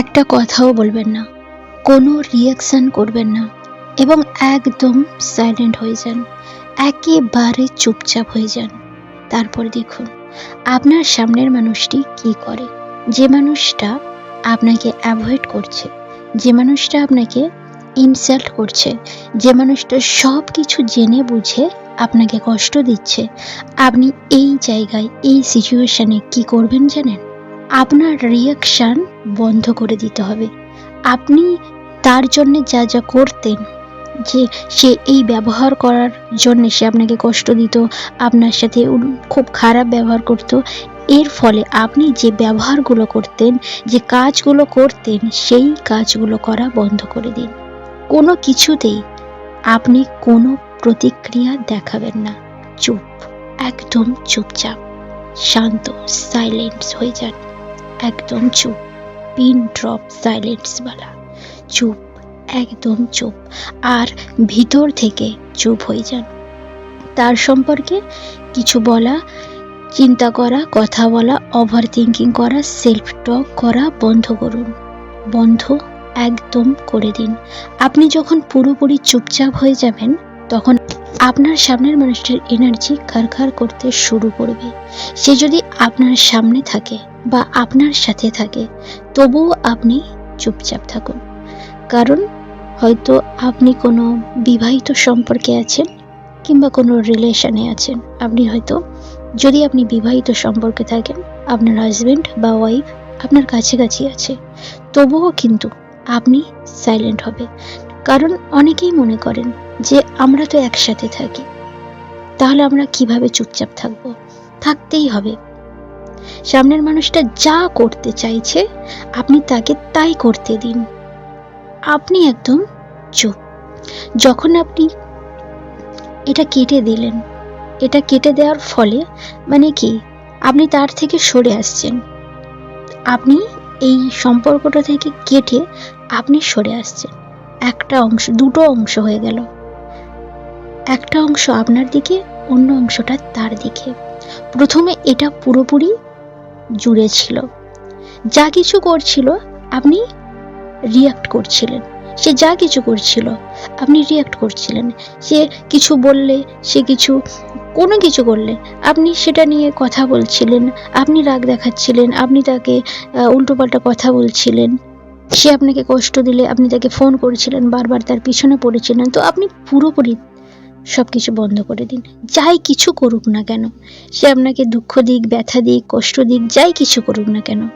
একটা কথাও বলবেন না। কোনো রিয়াকশন করবেন না। এবং একদম সাইলেন্ট হয়ে যান। একেবারে চুপচাপ হয়ে যান। তারপর দেখুন, আপনার সামনের মানুষটি কি করে? যে মানুষটা আপনাকে অ্যাভয়েড করছে, যে মানুষটা আপনাকে ইনসাল্ট করছে, যে মানুষটা সব কিছু জেনে বুঝে আপনাকে কষ্ট দিচ্ছে, আপনি এই জায়গায়, এই সিচুয়েশনে কি করবেন জানেন? আপনার রিয়াকশান বন্ধ করে দিতে হবে। আপনি তার জন্য যা যা করতেন, যে সে এই ব্যবহার করার জন্য সে আপনাকে কষ্ট দিত, আপনার সাথে খুব খারাপ ব্যবহার করত, এর ফলে আপনি যে ব্যবহারগুলো করতেন, যে কাজগুলো করতেন, সেই কাজগুলো করা বন্ধ করে দিন। কোনো কিছুতেই আপনি কোনো প্রতিক্রিয়া দেখাবেন না। চুপ, একদম চুপচাপ, শান্ত সাইলেন্স হয়ে যান। একদম চুপ। পিন ড্রপ সাইলেন্সওয়ালা চুপ, একদম চুপ। আর ভিতর থেকে চুপ হয়ে যান। তার সম্পর্কে কিছু বলা, চিন্তা করা, কথা বলা ওভার থিঙ্কিং করা সেলফ টক করা বন্ধ করুন। বন্ধ একদম করে দিন। আপনি যখন পুরোপুরি চুপচাপ হয়ে যাবেন, তখন আপনার সামনের মানুষটির এনার্জি খারখার করতে শুরু করবে। সে যদি আপনার সামনে থাকে বা আপনার সাথে থাকে, তবুও আপনি চুপচাপ থাকুন। কারণ হয়তো আপনি কোনো বিবাহিত সম্পর্কে আছেন কিংবা কোনো রিলেশনে আছেন। আপনি হয়তো, যদি আপনি বিবাহিত সম্পর্কে থাকেন, আপনার হাজবেন্ড বা ওয়াইফ আপনার কাছাকাছি আছে, তবুও কিন্তু আপনি সাইলেন্ট হবে। কারণ অনেকেই মনে করেন যে আমরা তো একসাথে থাকি, তাহলে আমরা কীভাবে চুপচাপ থাকব? থাকতেই হবে। সামনের মানুষটা যা করতে চাইছে, আপনি তাকে তাই করতে দিন। আপনি একদম চুপ। যখন আপনি এটা কেটে দিলেন, এটা কেটে দেওয়ার ফলে মানে কি? আপনি তার থেকে সরে আসছেন। আপনি এই সম্পর্কটা থেকে কেটে আপনি সরে আসছেন। একটা অংশ, দুটো অংশ হয়ে গেল। একটা অংশ আপনার দিকে, অন্য অংশটা তার দিকে। প্রথমে এটা পুরোপুরি জুড়ে ছিল। যা কিছু করছিল, আপনি রিয়াক্ট করছিলেন। সে যা কিছু করছিল, আপনি রিয়াক্ট করছিলেন। সে কিছু বললে, সে কিছু, কোনো কিছু করলে, আপনি সেটা নিয়ে কথা বলছিলেন, আপনি রাগ দেখাচ্ছিলেন, আপনি তাকে উল্টোপাল্টা কথা বলছিলেন। সে আপনাকে কষ্ট দিলে, আপনি তাকে ফোন করেছিলেন, বারবার তার পিছনে পড়েছিলেন। তো আপনি পুরোপুরি সব কিছু বন্ধ করে দিন। যাই কিছু করুক না কেন, সে আপনাকে দুঃখ দিক, ব্যথা দিক, কষ্ট দিক, যাই কিছু করুক না কেন,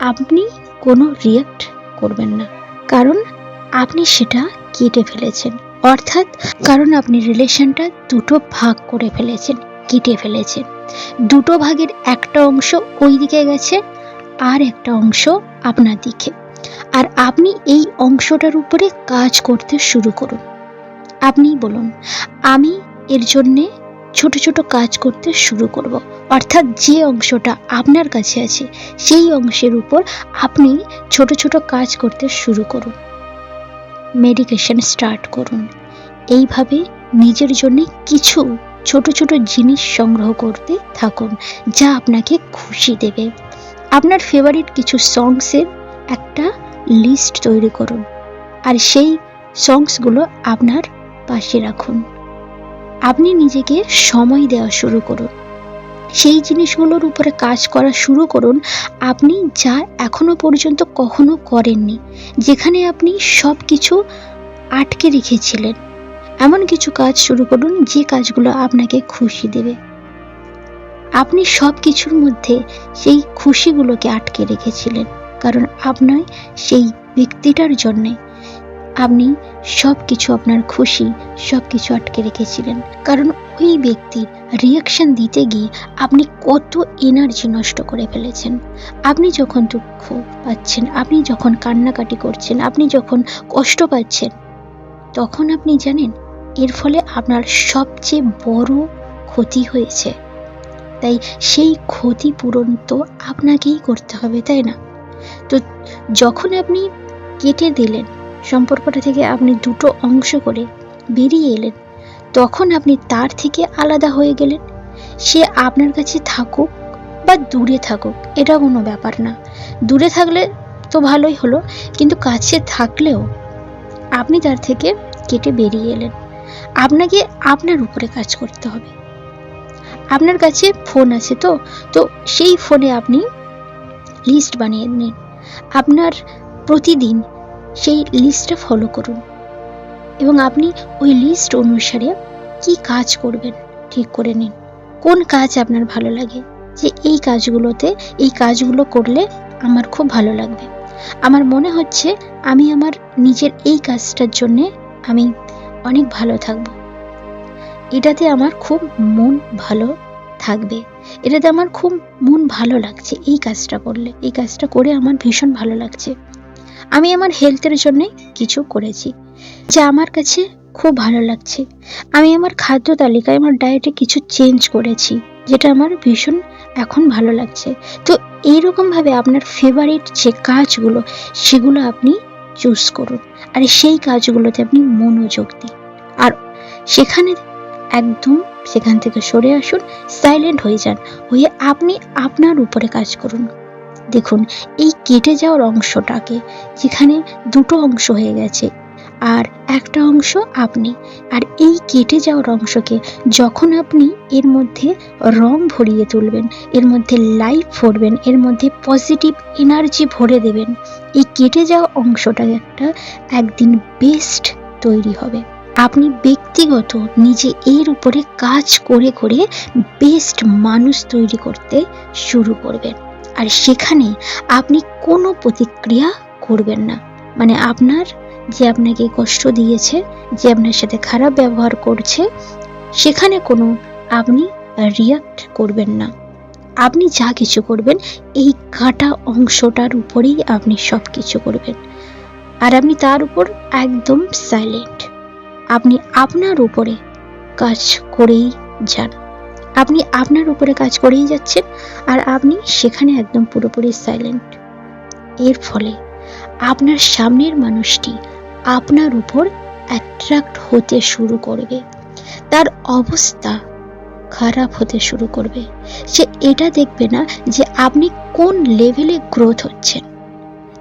আপনি কোনো রিয়াক্ট করবেন না। কারণ আপনি সেটা কেটে ফেলেছেন। অর্থাৎ কারণ আপনি রিলেশনটা দুটো ভাগ করে ফেলেছেন, কেটে ফেলেছেন। দুটো ভাগের একটা অংশ ওই দিকে গেছে, আর একটা অংশ আপনার দিকে। আর আপনি এই অংশটার উপরে কাজ করতে শুরু করুন। আপনি বলুন, আমি এর জন্যে ছোট ছোট কাজ করতে শুরু করব। অর্থাৎ যে অংশটা আপনার কাছে আছে, সেই অংশের উপর আপনি ছোট ছোট কাজ করতে শুরু করুন। মেডিকেশন স্টার্ট করুন। এইভাবে নিজের জন্য কিছু ছোট ছোট জিনিস সংগ্রহ করতে থাকুন, যা আপনাকে খুশি দেবে। আপনার ফেভারিট কিছু সংসের একটা লিস্ট তৈরি করুন। আর সেই সংসগুলো আপনার পাশে রাখুন। আপনি নিজেকে সময় দেওয়া শুরু করুন। সেই জিনিসগুলোর উপরে কাজ করা শুরু করুন। আপনি যা এখনও পর্যন্ত কখনো করেননি, যেখানে আপনি সব কিছু আটকে রেখেছিলেন। এমন কিছু কাজ শুরু করুন, যে কাজগুলো আপনাকে খুশি দেবে। আপনি সব কিছুর মধ্যে সেই খুশিগুলোকে আটকে রেখেছিলেন, কারণ আপনার সেই ব্যক্তিটার জন্যে আপনি সব কিছু আপনার খুশি সব কিছু আটকে রেখেছিলেন। কারণ ওই ব্যক্তির রিয়াকশন দিতে গিয়ে আপনি কত এনার্জি নষ্ট করে ফেলেছেন। আপনি যখন দুঃখ পাচ্ছেন, আপনি যখন কান্নাকাটি করছেন, আপনি যখন কষ্ট পাচ্ছেন, তখন আপনি জানেন এর ফলে আপনার সবচেয়ে বড় ক্ষতি হয়েছে। তাই সেই ক্ষতিপূরণ তো আপনাকেই করতে হবে, তাই না? তো যখন আপনি কেটে দিলেন সম্পর্কটা থেকে আপনি দুটো অংশ করে বেরিয়ে এলেন। তখন আপনি তার থেকে আলাদা হয়ে গেলেন। সে আপনার কাছে থাকুক বা দূরে থাকুক, এটা কোনো ব্যাপার না। দূরে থাকলে তো ভালোই হলো, কিন্তু কাছে থাকলেও আপনি তার থেকে কেটে বেরিয়ে এলেন। আপনাকে আপনার উপরে কাজ করতে হবে। আপনার কাছে ফোন আছে তো তো সেই ফোনে আপনি লিস্ট বানিয়ে নিন। আপনার প্রতিদিন সেই লিস্টটা ফলো করুন। এবং আপনি ওই লিস্ট অনুসারে কি কাজ করবেন ঠিক করে নিন। কোন কাজ আপনার ভালো লাগে? যে এই কাজগুলোতে এই কাজগুলো করলে আমার খুব ভালো লাগবে। আমার মনে হচ্ছে আমি আমার নিজের এই কাজটার জন্যে আমি অনেক ভালো থাকব। এটাতে আমার খুব মন ভালো থাকবে। এটাতে আমার খুব মন ভালো লাগছে এই কাজটা করলে। এই কাজটা করে আমার ভীষণ ভালো লাগছে। আমি আমার হেলথের জন্যে কিছু করেছি, যা আমার কাছে খুব ভালো লাগছে। আমি আমার খাদ্য তালিকায় আমার ডায়েটে কিছু চেঞ্জ করেছি, যেটা আমার ভীষণ এখন ভালো লাগছে। তো এইরকমভাবে আপনার ফেভারিট যে কাজগুলো, সেগুলো আপনি চুজ করুন। আর সেই কাজগুলোতে আপনি মনোযোগ দিন। আর সেখানে একদম সেখান থেকে সরে আসুন সাইলেন্ট হয়ে যান, হয়ে আপনি আপনার উপরে কাজ করুন। দেখুন, এই কেটে যাওয়ার অংশটাকে যেখানে দুটো অংশ হয়ে গেছে আর একটা অংশ আপনি। আর এই কেটে যাওয়ার অংশকে যখন আপনি এর মধ্যে রং ভরিয়ে তুলবেন, এর মধ্যে লাইফ ভরবেন, এর মধ্যে পজিটিভ এনার্জি ভরে দেবেন, এই কেটে যাওয়া অংশটা একটা একদিন বেস্ট তৈরি হবে। আপনি ব্যক্তিগত নিজে এর উপরে কাজ করে করে বেস্ট মানুষ তৈরি করতে শুরু করবেন। আর সেখানে আপনি কোনো প্রতিক্রিয়া করবেন না। মানে আপনার যে আপনাকে কষ্ট দিয়েছে, যে আপনার সাথে খারাপ ব্যবহার করছে, সেখানে কোনো আপনি রিয়াক্ট করবেন না। আপনি যা কিছু করবেন, এই কাটা অংশটার উপরেই আপনি সব কিছু করবেন। আর আপনি তার উপর একদম সাইলেন্ট আপনি আপনার উপরে কাজ করেই যান। আপনি আপনার উপরে কাজ করেই যাচ্ছেন আর আপনি সেখানে একদম পুরোপুরি সাইলেন্ট এর ফলে আপনার সামনের মানুষটি আপনার উপর অ্যাট্রাক্ট হতে শুরু করবে। তার অবস্থা খারাপ হতে শুরু করবে। সে এটা দেখবে না যে আপনি কোন লেভেলে গ্রোথ হচ্ছেন।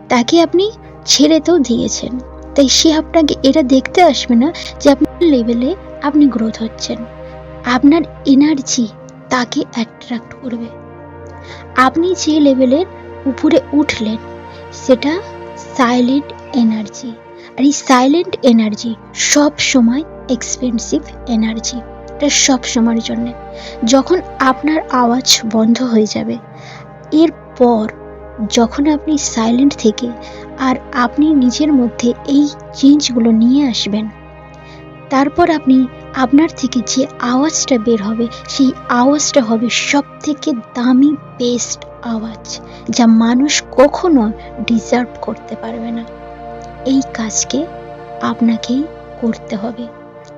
তাকে আপনি ছেড়ে তো দিয়েছেন। তাই সে আপনাকে এটা দেখতে আসবে না যে আপনার লেভেলে আপনি গ্রোথ হচ্ছেন। আপনার এনার্জি তাকে অ্যাট্রাক্ট করবে। আপনি যে লেভেলের উপরে উঠলেন, সেটা সাইলেন্ট এনার্জি আর এই সাইলেন্ট এনার্জি সব সময় এক্সপেন্সিভ এনার্জি এটা সব সময়ের জন্য। যখন আপনার আওয়াজ বন্ধ হয়ে যাবে, এরপর যখন আপনি সাইলেন্ট থেকে আর আপনি নিজের মধ্যে এই চেঞ্জগুলো নিয়ে আসবেন, তারপর আপনি আপনার থেকে যে আওয়াজটা বের হবে, সেই আওয়াজটা হবে সব থেকে দামি বেস্ট আওয়াজ, যা মানুষ কখনো ডিজার্ভ করতে পারবে না। এই কাজকে আপনাকেই করতে হবে।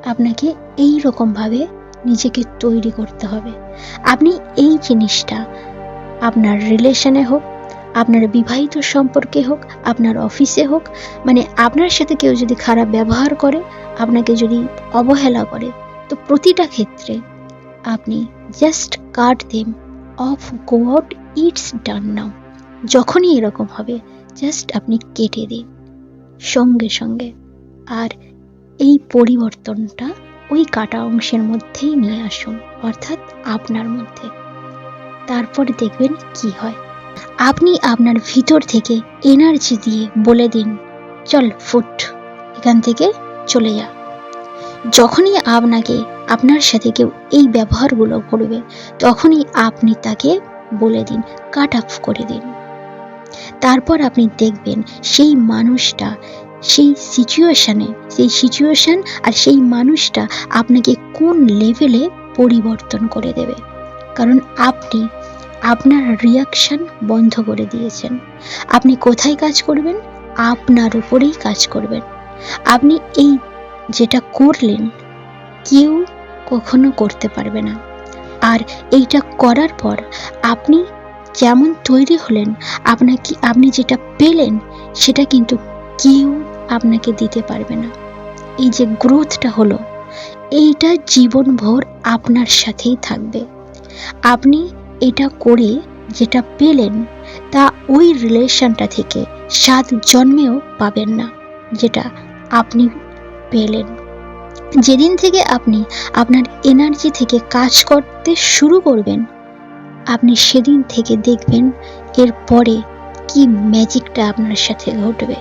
আপনাকে এই রকমভাবে নিজেকে তৈরি করতে হবে। আপনি এই জিনিসটা আপনার রিলেশনে হোক আপনার বিবাহিত সম্পর্কে হোক, আপনার অফিসে হোক মানে আপনার সাথে কেউ যদি খারাপ ব্যবহার করে, আপনাকে যদি অবহেলা করে, তো প্রতিটা ক্ষেত্রে আপনি just cut them off go out it's done now যখনই এরকম হবে জাস্ট আপনি কেটে দিন। সঙ্গে সঙ্গে। আর এই পরিবর্তনটা ওই কাটা অংশের মধ্যেই নিয়ে আসুন, অর্থাৎ আপনার মধ্যে। তারপর দেখবেন কি হয়। আপনি আপনার ভিতর থেকে এনার্জি দিয়ে বলে দিন, চল, ফুট। এখান থেকে চলে যা। যখনই আপনাকে, আপনার সাথে কেউ এই ব্যবহারগুলো করবে, তখনই আপনি তাকে বলে দিন, কাট অফ করে দিন। তারপর আপনি দেখবেন সেই মানুষটা, সেই সিচুয়েশনে সেই সিচুয়েশন আর সেই মানুষটা আপনাকে কোন লেভেলে পরিবর্তন করে দেবে। কারণ আপনি আপনার রিয়াকশন বন্ধ করে দিয়েছেন। আপনি কোথায় কাজ করবেন? আপনার উপরেই কাজ করবেন। আপনি এই যেটা করলেন, কেউ কখনো করতে পারবে না। আর এইটা করার পর আপনি যেমন তৈরি হলেন, আপনাকে, আপনি যেটা পেলেন, সেটা কিন্তু কেউ আপনাকে দিতে পারবে না। এই যে গ্রোথটা হলো, এইটা জীবনভর আপনার সাথেই থাকবে। আপনি এটা করে যেটা পেলেন, তা ওই রিলেশনটা থেকে সাত জন্মেও পাবেন না, যেটা আপনি পেলেন। যেদিন থেকে আপনি আপনার এনার্জি থেকে কাজ করতে শুরু করবেন, আপনি সেদিন থেকে দেখবেন এরপরে কি ম্যাজিকটা আপনার সাথে ঘটবে।